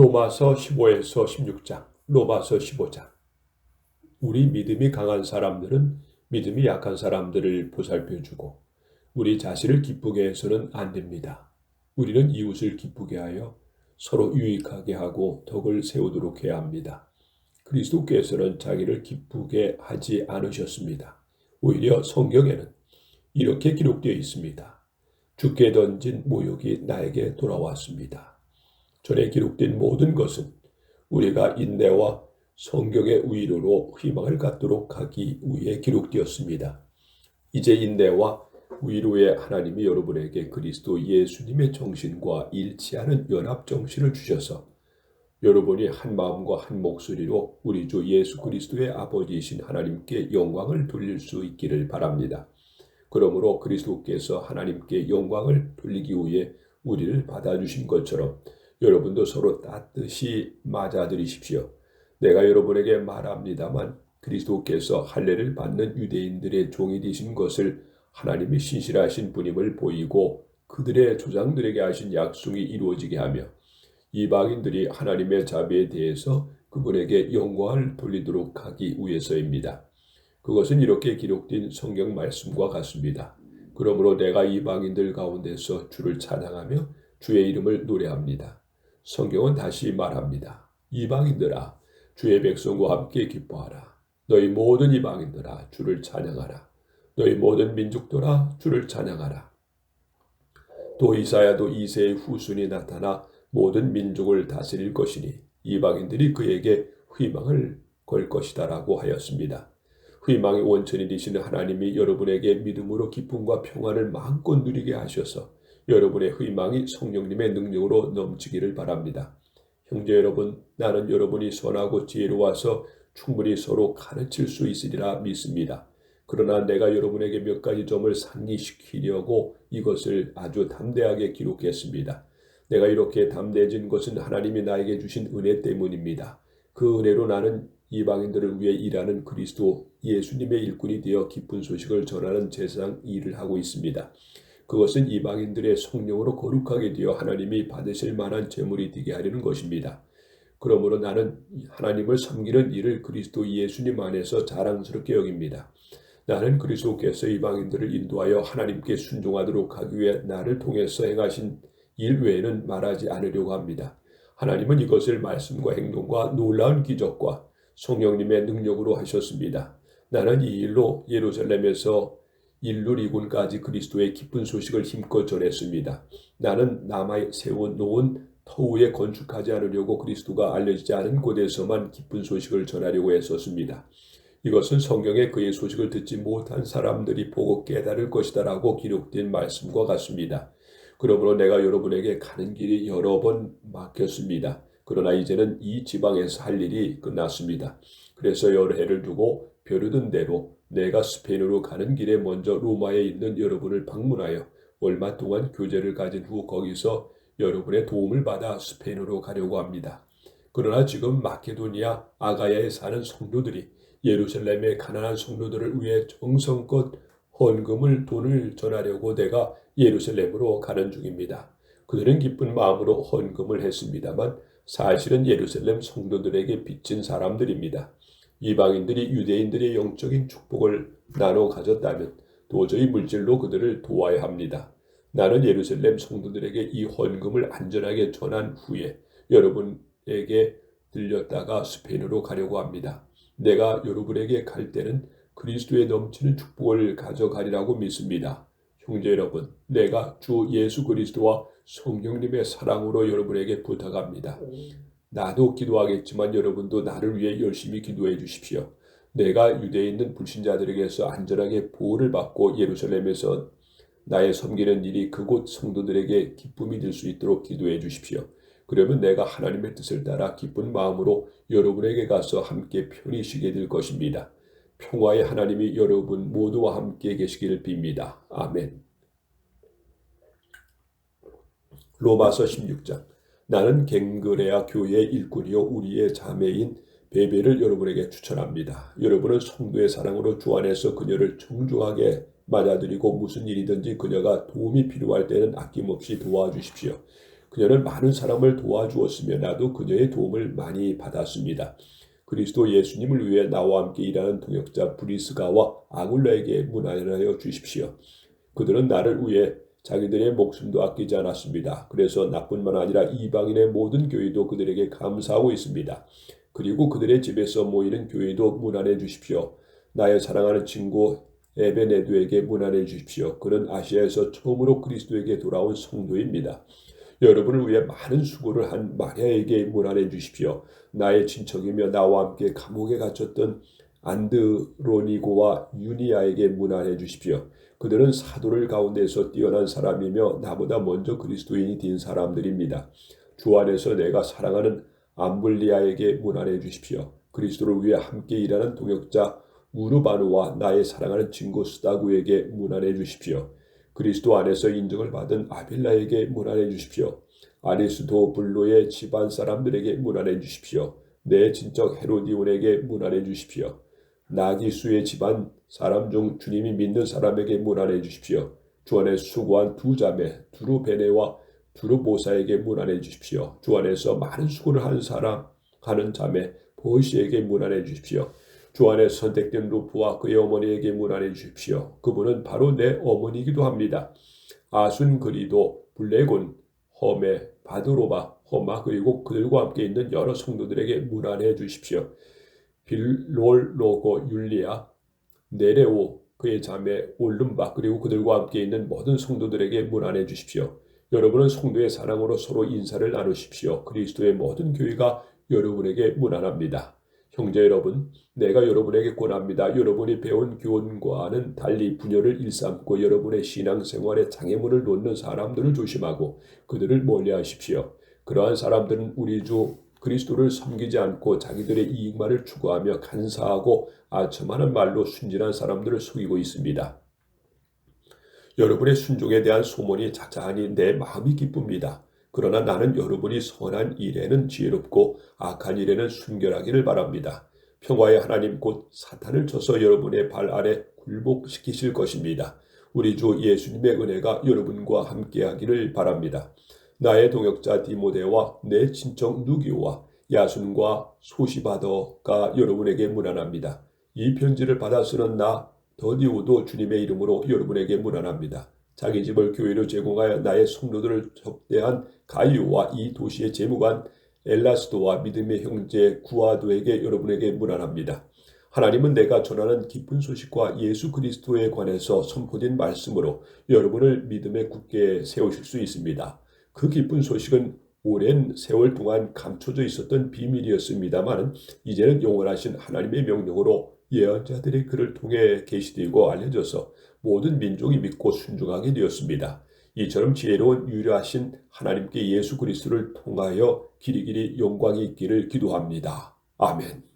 로마서 15에서 16장, 로마서 15장. 우리 믿음이 강한 사람들은 믿음이 약한 사람들을 보살펴 주고 우리 자신을 기쁘게 해서는 안 됩니다. 우리는 이웃을 기쁘게 하여 서로 유익하게 하고 덕을 세우도록 해야 합니다. 그리스도께서는 자기를 기쁘게 하지 않으셨습니다. 오히려 성경에는 이렇게 기록되어 있습니다. 죽게 던진 모욕이 나에게 돌아왔습니다. 전에 기록된 모든 것은 우리가 인내와 성경의 위로로 희망을 갖도록 하기 위해 기록되었습니다. 이제 인내와 위로의 하나님이 여러분에게 그리스도 예수님의 정신과 일치하는 연합 정신을 주셔서 여러분이 한 마음과 한 목소리로 우리 주 예수 그리스도의 아버지이신 하나님께 영광을 돌릴 수 있기를 바랍니다. 그러므로 그리스도께서 하나님께 영광을 돌리기 위해 우리를 받아주신 것처럼 여러분도 서로 따뜻이 맞아들이십시오. 내가 여러분에게 말합니다만 그리스도께서 할례를 받는 유대인들의 종이 되신 것을 하나님이 신실하신 분임을 보이고 그들의 조상들에게 하신 약속이 이루어지게 하며 이방인들이 하나님의 자비에 대해서 그분에게 영광을 돌리도록 하기 위해서입니다. 그것은 이렇게 기록된 성경 말씀과 같습니다. 그러므로 내가 이방인들 가운데서 주를 찬양하며 주의 이름을 노래합니다. 성경은 다시 말합니다. 이방인들아 주의 백성과 함께 기뻐하라. 너희 모든 이방인들아 주를 찬양하라. 너희 모든 민족들아 주를 찬양하라. 또 이사야도 이세의 후순이 나타나 모든 민족을 다스릴 것이니 이방인들이 그에게 희망을 걸 것이다라고 하였습니다. 희망의 원천이 되시는 하나님이 여러분에게 믿음으로 기쁨과 평안을 마음껏 누리게 하셔서 여러분의 희망이 성령님의 능력으로 넘치기를 바랍니다. 형제 여러분, 나는 여러분이 선하고 지혜로워서 충분히 서로 가르칠 수 있으리라 믿습니다. 그러나 내가 여러분에게 몇 가지 점을 상기시키려고 이것을 아주 담대하게 기록했습니다. 내가 이렇게 담대해진 것은 하나님이 나에게 주신 은혜 때문입니다. 그 은혜로 나는 이방인들을 위해 일하는 그리스도 예수님의 일꾼이 되어 기쁜 소식을 전하는 제사장 일을 하고 있습니다. 그것은 이방인들의 성령으로 거룩하게 되어 하나님이 받으실 만한 제물이 되게 하려는 것입니다. 그러므로 나는 하나님을 섬기는 일을 그리스도 예수님 안에서 자랑스럽게 여깁니다. 나는 그리스도께서 이방인들을 인도하여 하나님께 순종하도록 하기 위해 나를 통해서 행하신 일 외에는 말하지 않으려고 합니다. 하나님은 이것을 말씀과 행동과 놀라운 기적과 성령님의 능력으로 하셨습니다. 나는 이 일로 예루살렘에서 인류 리군까지 그리스도의 기쁜 소식을 힘껏 전했습니다. 나는 남아 세워놓은 터우에 건축하지 않으려고 그리스도가 알려지지 않은 곳에서만 기쁜 소식을 전하려고 했었습니다. 이것은 성경에 그의 소식을 듣지 못한 사람들이 보고 깨달을 것이다라고 기록된 말씀과 같습니다. 그러므로 내가 여러분에게 가는 길이 여러 번 막혔습니다. 그러나 이제는 이 지방에서 할 일이 끝났습니다. 그래서 여러 해를 두고 벼르던 대로 내가 스페인으로 가는 길에 먼저 로마에 있는 여러분을 방문하여 얼마 동안 교제를 가진 후 거기서 여러분의 도움을 받아 스페인으로 가려고 합니다. 그러나 지금 마케도니아 아가야에 사는 성도들이 예루살렘의 가난한 성도들을 위해 정성껏 헌금을 돈을 전하려고 내가 예루살렘으로 가는 중입니다. 그들은 기쁜 마음으로 헌금을 했습니다만 사실은 예루살렘 성도들에게 빚진 사람들입니다. 이방인들이 유대인들의 영적인 축복을 나눠 가졌다면 도저히 물질로 그들을 도와야 합니다. 나는 예루살렘 성도들에게 이 헌금을 안전하게 전한 후에 여러분에게 들렸다가 스페인으로 가려고 합니다. 내가 여러분에게 갈 때는 그리스도의 넘치는 축복을 가져가리라고 믿습니다. 형제 여러분, 내가 주 예수 그리스도와 성령님의 사랑으로 여러분에게 부탁합니다. 나도 기도하겠지만 여러분도 나를 위해 열심히 기도해 주십시오. 내가 유대에 있는 불신자들에게서 안전하게 보호를 받고 예루살렘에서 나의 섬기는 일이 그곳 성도들에게 기쁨이 될 수 있도록 기도해 주십시오. 그러면 내가 하나님의 뜻을 따라 기쁜 마음으로 여러분에게 가서 함께 편히 쉬게 될 것입니다. 평화의 하나님이 여러분 모두와 함께 계시기를 빕니다. 아멘. 로마서 16장 나는 갱그레아 교회의 일꾼이요 우리의 자매인 베베를 여러분에게 추천합니다. 여러분은 성도의 사랑으로 주 안에서 그녀를 정중하게 맞아들이고 무슨 일이든지 그녀가 도움이 필요할 때는 아낌없이 도와주십시오. 그녀는 많은 사람을 도와주었으며 나도 그녀의 도움을 많이 받았습니다. 그리스도 예수님을 위해 나와 함께 일하는 동역자 브리스가와 아굴라에게 문안하여 주십시오. 그들은 나를 위해 자기들의 목숨도 아끼지 않았습니다. 그래서 나뿐만 아니라 이방인의 모든 교회도 그들에게 감사하고 있습니다. 그리고 그들의 집에서 모이는 교회도 문안해 주십시오. 나의 사랑하는 친구 에베네드에게 문안해 주십시오. 그는 아시아에서 처음으로 그리스도에게 돌아온 성도입니다. 여러분을 위해 많은 수고를 한 마리아에게 문안해 주십시오. 나의 친척이며 나와 함께 감옥에 갇혔던 안드로니고와 유니아에게 문안해 주십시오. 그들은 사도를 가운데서 뛰어난 사람이며 나보다 먼저 그리스도인이 된 사람들입니다. 주 안에서 내가 사랑하는 암블리아에게 문안해 주십시오. 그리스도를 위해 함께 일하는 동역자 우르바누와 나의 사랑하는 친구 스다구에게 문안해 주십시오. 그리스도 안에서 인정을 받은 아빌라에게 문안해 주십시오. 아리스도 블로의 집안 사람들에게 문안해 주십시오. 내 친척 헤로디온에게 문안해 주십시오. 나기수의 집안 사람 중 주님이 믿는 사람에게 문안해 주십시오. 주 안에 수고한 두 자매 두루베네와 두루보사에게 문안해 주십시오. 주 안에서 많은 수고를 한 사람 가는 자매 보시에게 문안해 주십시오. 주 안에 선택된 루프와 그의 어머니에게 문안해 주십시오. 그분은 바로 내 어머니이기도 합니다. 아순 그리도 블레곤 험에 바드로바 허마 그리고 그들과 함께 있는 여러 성도들에게 문안해 주십시오. 빌롤로고 율리아 네레오 그의 자매 올름바 그리고 그들과 함께 있는 모든 성도들에게 문안해 주십시오. 여러분은 성도의 사랑으로 서로 인사를 나누십시오. 그리스도의 모든 교회가 여러분에게 문안합니다. 형제 여러분, 내가 여러분에게 권합니다. 여러분이 배운 교훈과는 달리 분열을 일삼고 여러분의 신앙생활에 장애물을 놓는 사람들을 조심하고 그들을 멀리하십시오. 그러한 사람들은 우리 주 그리스도를 섬기지 않고 자기들의 이익만을 추구하며 간사하고 아첨하는 말로 순진한 사람들을 속이고 있습니다. 여러분의 순종에 대한 소문이 자자하니 내 마음이 기쁩니다. 그러나 나는 여러분이 선한 일에는 지혜롭고 악한 일에는 순결하기를 바랍니다. 평화의 하나님 곧 사탄을 쳐서 여러분의 발 아래 굴복시키실 것입니다. 우리 주 예수님의 은혜가 여러분과 함께하기를 바랍니다. 나의 동역자 디모데와 내 친척 누기와 야순과 소시바더가 여러분에게 문안합니다. 이 편지를 받아 쓰는 나 더디오도 주님의 이름으로 여러분에게 문안합니다. 자기 집을 교회로 제공하여 나의 성도들을 접대한 가이오와 이 도시의 재무관 엘라스도와 믿음의 형제 구아도에게 여러분에게 문안합니다. 하나님은 내가 전하는 기쁜 소식과 예수 그리스도에 관해서 선포된 말씀으로 여러분을 믿음에 굳게 세우실 수 있습니다. 그 기쁜 소식은 오랜 세월 동안 감춰져 있었던 비밀이었습니다만 이제는 영원하신 하나님의 명령으로 예언자들의 글을 통해 계시되고 알려져서 모든 민족이 믿고 순종하게 되었습니다. 이처럼 지혜로운 유려하신 하나님께 예수 그리스도를 통하여 길이길이 영광이 있기를 기도합니다. 아멘.